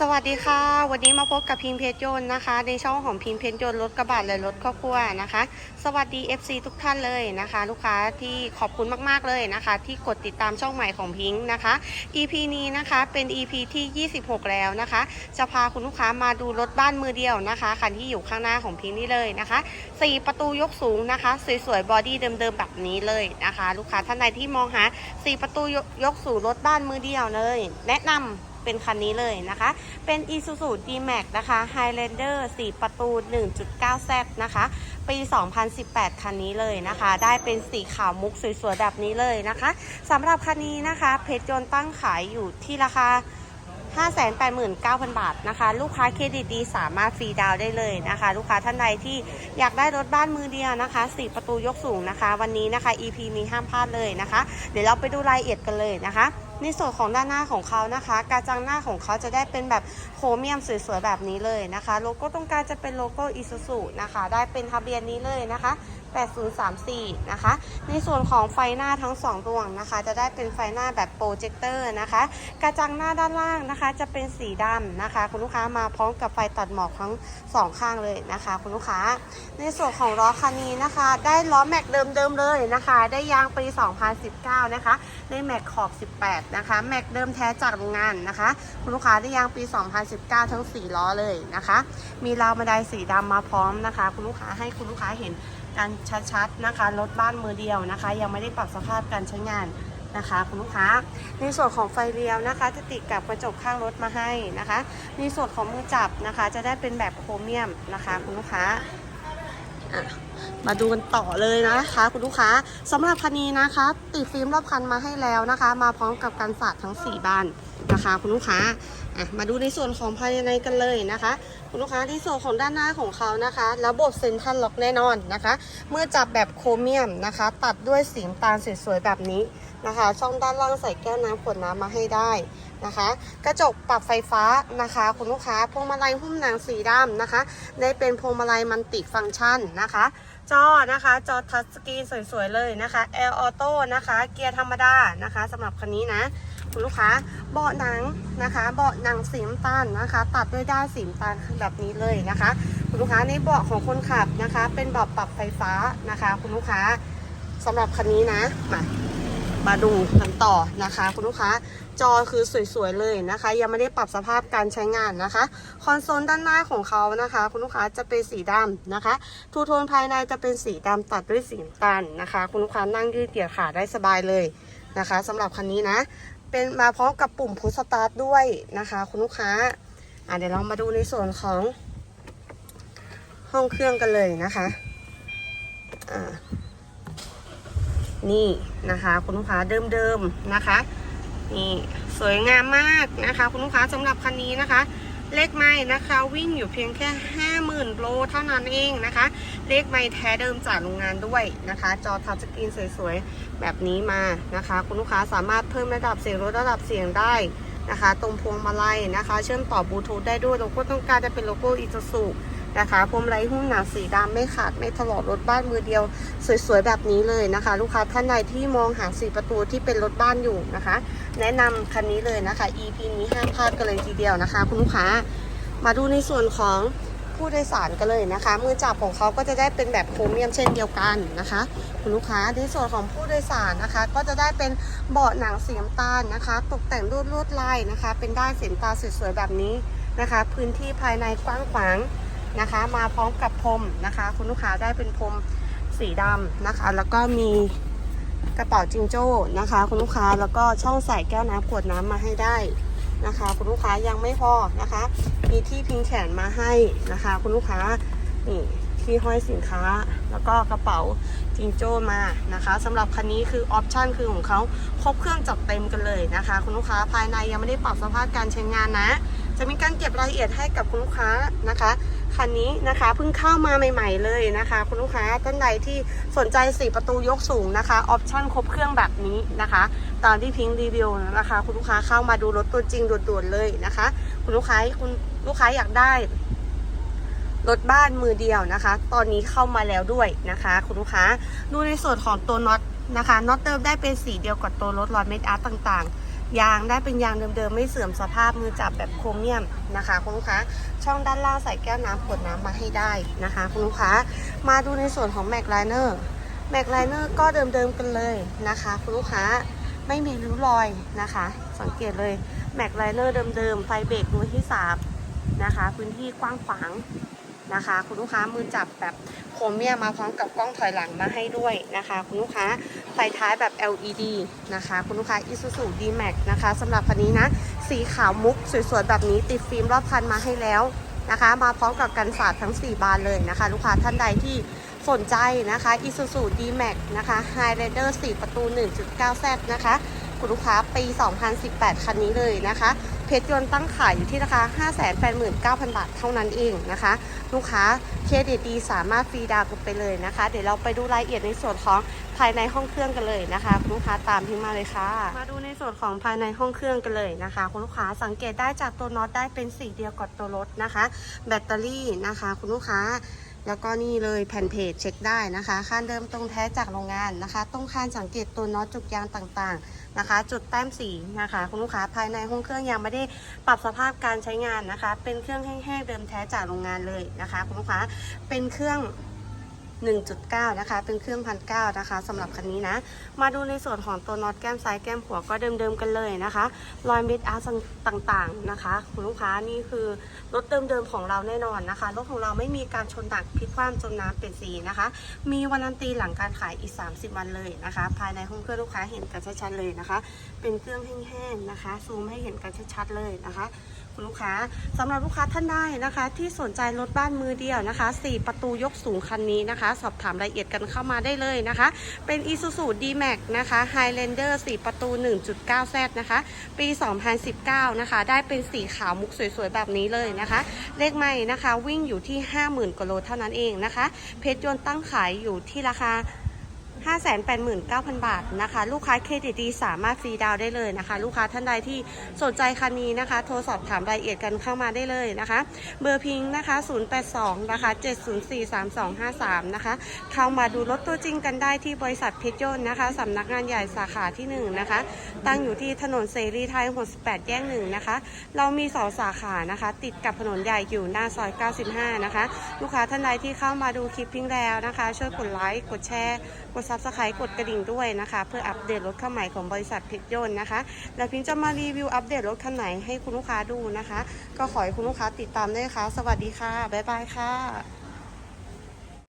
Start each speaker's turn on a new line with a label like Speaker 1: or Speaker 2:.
Speaker 1: สวัสดีค่ะ วันนี้มาพบกับพิมพ์เพชรยนต์นะคะ ในช่องของพิมพ์เพชรยนต์รถกระบะและรถครอบครัวนะคะ สวัสดี FC ทุกท่านเลยนะคะ ลูกค้าที่ขอบคุณมากๆเลยนะคะ ที่กดติดตามช่องใหม่ของพิงค์นะคะ EP นี้นะคะเป็น EP ที่ 26 แล้วนะคะ จะพาคุณลูกค้ามาดูรถบ้านมือเดียวนะคะคันที่อยู่ข้างหน้าของพิงค์นี่เลยนะคะ 4 ประตูยกสูงนะคะ สวยๆบอดี้เดิมๆแบบนี้เลยนะคะ ลูกค้าท่านใดที่มองหา 4 ประตูยกสูงรถบ้านมือเดียวเลย แนะนำ เป็นคันนี้เลยนะคะ เป็น Isuzu D-Max นะคะ Highlander 4 ประตู 1.9Z นะคะ ปี 2018 คันนี้เลยนะคะ ได้เป็นสีขาวมุกสวยๆแบบนี้เลยนะคะสำหรับคันนี้นะคะ เพชรยนต์ตั้งขายอยู่ที่ราคา589,000 บาทนะคะ ลูกค้าเครดิตดีสามารถฟรีดาวได้เลยนะคะ ลูกค้าท่านใดที่อยากได้รถบ้านมือเดียวนะคะ 4 ประตูยกสูงนะคะ วันนี้นะคะ EP นี้ห้ามพลาดเลยนะคะ เดี๋ยวเราไปดูรายละเอียดกันเลยนะคะ ในส่วนของด้านหน้าของเขานะคะกระจังหน้าของเขาจะได้เป็นแบบโครเมียมสวยๆแบบนี้เลยนะคะ โลโก้ตรงกลางจะเป็นโลโก้อิซูซุนะคะ ได้เป็นทะเบียนนี้เลยนะคะ 8034 นะคะ ในส่วนของไฟหน้าทั้ง 2 ดวงนะคะ จะได้เป็นไฟหน้าแบบโปรเจคเตอร์นะคะ กระจังหน้าด้านล่างนะคะ จะเป็นสีดำนะคะ คุณลูกค้ามาพร้อมกับไฟตัดหมอกทั้งสองข้างเลยนะคะ คุณลูกค้า ในส่วนของล้อคันนี้นะคะ ได้ล้อแม็กเดิมๆเลยนะคะ ได้ยางปี 2019 นะคะ ได้แม็กขอบ 18 นะคะ แม็กเดิมแท้จากโรงงานนะคะ คุณลูกค้าได้ยางปี 2019 ทั้ง 4 ล้อเลยนะคะ มีราวบันไดสีดำมาพร้อมนะคะ คุณลูกค้าให้คุณลูกค้าเห็น กันชัดๆนะคะรถบ้านมือเดียวนะคะ ยังไม่ได้ปรับสภาพการใช้งานนะคะคุณลูกค้า ในส่วนของไฟเลี้ยวนะคะ จะติดกับกระจกข้างรถมาให้นะคะ ในส่วนของมือจับนะคะ จะได้เป็นแบบโครเมียมนะคะคุณลูกค้าอะ มาดูกันต่อเลยนะคะ คุณลูกค้าสำหรับคันนี้นะคะ ติดฟิล์มรอบคันมาให้แล้วนะคะ มาพร้อมกับการสาดทั้ง 4 บานนะคะ คุณลูกค้าอะมาดูในส่วนของภายในกันเลยนะคะ คุณลูกค้าที่ส่วนของด้านหน้าของเขานะคะ ระบบเซ็นทรัลล็อกแน่นอนนะคะเมื่อจับแบบโครเมียมนะคะ ตัดด้วยสีน้ำตาลสวยๆแบบนี้นะคะ ช่องด้านล่างใส่แก้วน้ำขวดน้ำมาให้ได้ นะคะ กระจกปรับไฟฟ้านะคะ คุณลูกค้าพวงมาลัยหุ้มหนังสีดำนะคะ ได้เป็นพวงมาลัยมันติฟังก์ชันนะคะ จอนะคะ จอทัชสกรีนสวยๆเลยนะคะแอร์ออโต้นะคะ เกียร์ธรรมดานะคะสำหรับคันนี้นะคุณลูกค้าเบาะหนังนะคะ เบาะหนังสีน้ำตาลนะคะ ตัดด้วยด้านสีน้ำตาลแบบนี้เลยนะคะ คุณลูกค้าในเบาะของคนขับนะคะ เป็นเบาะปรับไฟฟ้านะคะ คุณลูกค้าสำหรับคันนี้นะมา มาดูกันต่อนะคะ คุณลูกค้าจอคือสวยๆเลยนะคะ ยังไม่ได้ปรับสภาพการใช้งานนะคะ คอนโซลด้านหน้าของเขานะคะ คุณลูกค้าจะเป็นสีดำนะคะ ทูโทนภายในจะเป็นสีดำตัดด้วยสีน้ำตาลนะคะ คุณลูกค้านั่งยืดเหยียดขาได้สบายเลยนะคะสำหรับคันนี้นะ เป็นมาพร้อมกับปุ่มพุชสตาร์ทด้วยนะคะ คุณลูกค้าอะเดี๋ยวเรามาดูในส่วนของห้องเครื่องกันเลยนะคะอ่า นี่นะคะ คุณลูกค้าเดิมๆนะคะ นี่สวยงามมากนะคะ คุณลูกค้าสำหรับคันนี้นะคะ เลขไม้นะคะวิ่งอยู่เพียงแค่ 50,000โลเท่านั้นเองนะคะ เลขไม้แท้เดิมจากโรงงานด้วยนะคะ จอทัชสกรีนสวยๆ แบบนี้มานะคะ คุณลูกค้าสามารถเพิ่มระดับเสียงลดระดับเสียงได้นะคะ ตรงพวงมาลัยนะคะ เชื่อมต่อบลูทูธได้ด้วยโลโก้ต้องการจะเป็นโลโก้อิซูซุ นะคะพวงมาลัยหุ้มหนังสีดำไม่ขาดไม่ถลอกรถบ้านมือเดียว สวยๆแบบนี้เลยนะคะ ลูกค้าท่านใดที่มองหาสีประตูที่เป็นรถบ้านอยู่นะคะ แนะนำคันนี้เลยนะคะ EP นี้ห้ามพลาดกันเลยทีเดียวนะคะ คุณลูกค้ามาดูในส่วนของผู้โดยสารกันเลยนะคะ มือจับของเขาก็จะได้เป็นแบบโครเมียมเช่นเดียวกันนะคะ คุณลูกค้าในส่วนของผู้โดยสารนะคะ ก็จะได้เป็นเบาะหนังสีน้ำตาลนะคะ ตกแต่งด้วยลวดลายนะคะ เป็นด้านสีน้ำตาลสวยๆแบบนี้นะคะ พื้นที่ภายในกว้างขวาง นะคะ มาพร้อมกับพรมนะคะ คุณลูกค้าได้เป็นพรมสีดำนะคะ แล้วก็มีกระเป๋าจิงโจ้นะคะ คุณลูกค้าแล้วก็ช่องใส่แก้วน้ำขวดน้ำมาให้ได้นะคะ คุณลูกค้ายังไม่พอนะคะ มีที่พิงแขนมาให้นะคะ คุณลูกค้านี่ที่ห้อยสินค้า แล้วก็กระเป๋าจิงโจ้มานะคะสำหรับคันนี้คือออปชันคือของเขาครบเครื่องจัดเต็มกันเลยนะคะ คุณลูกค้าภายในยังไม่ได้ปรับสภาพการใช้งานนะ จะมีการเก็บรายละเอียดให้กับคุณลูกค้านะคะ คันนี้นะคะเพิ่งเข้ามาใหม่ๆเลยนะคะ คุณลูกค้าท่านใดที่สนใจ 4 ประตูยกสูงนะคะออปชันครบเครื่องแบบนี้นะคะ ตามที่พิงค์รีวิวนะคะ คุณลูกค้าเข้ามาดูรถตัวจริงด่วนๆเลยนะคะ คุณลูกค้าคุณลูกค้าอยากได้รถบ้านมือเดียวนะคะ ตอนนี้เข้ามาแล้วด้วยนะคะ คุณลูกค้าดูในส่วนของตัวน็อตนะคะน็อตเติมได้เป็นสีเดียวกับตัวรถรอยเมดอาร์ตต่างๆ ยางได้เป็นยางเดิมๆ ไม่เสื่อมสภาพมือจับแบบโครเมียมนะคะคุณลูกค้าช่องด้านล่างใส่แก้วน้ำขวดน้ำมาให้ได้นะคะคุณลูกค้ามาดูในส่วนของแม็กไลเนอร์แม็กไลเนอร์ก็เดิมๆกันเลยนะคะคุณลูกค้าไม่มีริ้วรอยนะคะ สังเกตเลยแม็กไลเนอร์เดิมๆ ไฟเบรกมือที่สามนะคะพื้นที่กว้างขวางนะคะ คุณลูกค้ามือจับแบบโครเมียมมาพร้อมกับกล้องถอยหลังมาให้ด้วยนะคะ คุณลูกค้า ไฟท้ายแบบ LED นะคะ คุณลูกค้า Isuzu D-Max นะคะสำหรับคันนี้นะ สีขาวมุกสวยๆ แบบนี้ติดฟิล์มรอบคันมาให้แล้วนะคะ มาพร้อมกับกันสาดทั้ง 4 บานเลยนะคะ ลูกค้าท่านใดที่สนใจนะคะ Isuzu D-Max นะคะ Highlander 4 ประตู 1.9Z นะคะ คุณลูกค้าปี 2018 คันนี้เลยนะคะ เพชรยนต์ตั้งขายอยู่ที่ราคา 589,000 บาทเท่านั้นเองนะคะ ลูกค้าเครดิตดีสามารถฟรีดาวน์กันไปเลยนะคะ เดี๋ยวเราไปดูรายละเอียดในส่วนของภายในห้องเครื่องกันเลยนะคะคุณลูกค้าตามพี่มาเลยค่ะ มาดูในส่วนของภายในห้องเครื่องกันเลยนะคะ คุณลูกค้าสังเกตได้จากตัวน็อตได้เป็นสีเดียวกับตัวรถนะคะ แบตเตอรี่นะคะ คุณลูกค้า แล้วก็นี่เลยแผ่นเพจเช็คได้นะคะ ค่านเดิมตรงแท้จากโรงงานนะคะ ตรงคานสังเกตตัวน็อตจุกยางต่างๆนะคะ จุดแต้มสีนะคะ คุณลูกค้าภายในห้องเครื่องยังไม่ได้ปรับสภาพการใช้งานนะคะ เป็นเครื่องแห้งๆเดิมแท้จากโรงงานเลยนะคะ คุณลูกค้าเป็นเครื่อง 1.9 นะคะ เป็นเครื่องพันเนะคะสำหรับคันนี้นะ มาดูในส่วนของตัวน็อตแก้มซ้ายแก้มขวาก็เดิมๆกันเลยนะคะ รอยเม็ดอาร์ต่างๆนะคะ คุณลูกค้านี่คือรถเดิมๆของเราแน่นอนนะคะ รถของเราไม่มีการชนดักพลิกคว่ำจมน้ำเป็นสีนะคะ มีวารันตีหลังการขายอีก 30 วันเลยนะคะ ภายในห้องเครื่องลูกค้าเห็นกันชัดๆเลยนะคะ เป็นเครื่องแห้งๆนะคะ ซูมให้เห็นกันชัดๆเลยนะคะ คุณลูกค้าสำหรับลูกค้าท่านได้นะคะ ที่สนใจรถบ้านมือเดียวนะคะ 4 ประตูยกสูงคันนี้นะคะ สอบถามรายละเอียดกันเข้ามาได้เลยนะคะ เป็น Isuzu D-Max นะคะ Highlander 4 ประตู 1.9Z นะคะ ปี 2019 นะคะ ได้เป็นสีขาวมุกสวยๆ แบบนี้เลยนะคะ เลขไม่นะคะ วิ่งอยู่ที่ 50,000กว่าโลเท่านั้นเองนะคะ เพชรยนต์ตั้งขายอยู่ที่ราคา 589,000 บาทนะคะ ลูกค้าเครดิตดีสามารถฟรีดาวน์ได้เลยนะคะ ลูกค้าท่านใดที่สนใจคันนี้นะคะ โทรสอบถามรายละเอียดกันเข้ามาได้เลยนะคะ เบอร์พิงค์นะคะ 082 นะคะ 7043253 นะคะ เข้ามาดูรถตัวจริงกันได้ที่บริษัทเพชรยนต์นะคะสำนักงานใหญ่สาขาที่ 1 นะคะ ตั้งอยู่ที่ถนนเสรีไทย 68 แยกหนึ่งนะคะ เรามีสองสาขานะคะ ติดกับถนนใหญ่อยู่หน้าซอย 95 นะคะ ลูกค้าท่านใดที่เข้ามาดูคลิปพิงแล้วนะคะ ช่วยกดไลค์กดแชร์กดซับสไครต์กดกระดิ่งด้วยนะคะ เพื่ออัปเดตรถคันใหม่ของบริษัทเพชรยนต์นะคะ แล้วพิงจะมารีวิวอัปเดตรถคันไหนให้คุณลูกค้าดูนะคะ ก็ขอให้คุณลูกค้าติดตามด้วยค่ะ สวัสดีค่ะ บ๊ายบายค่ะ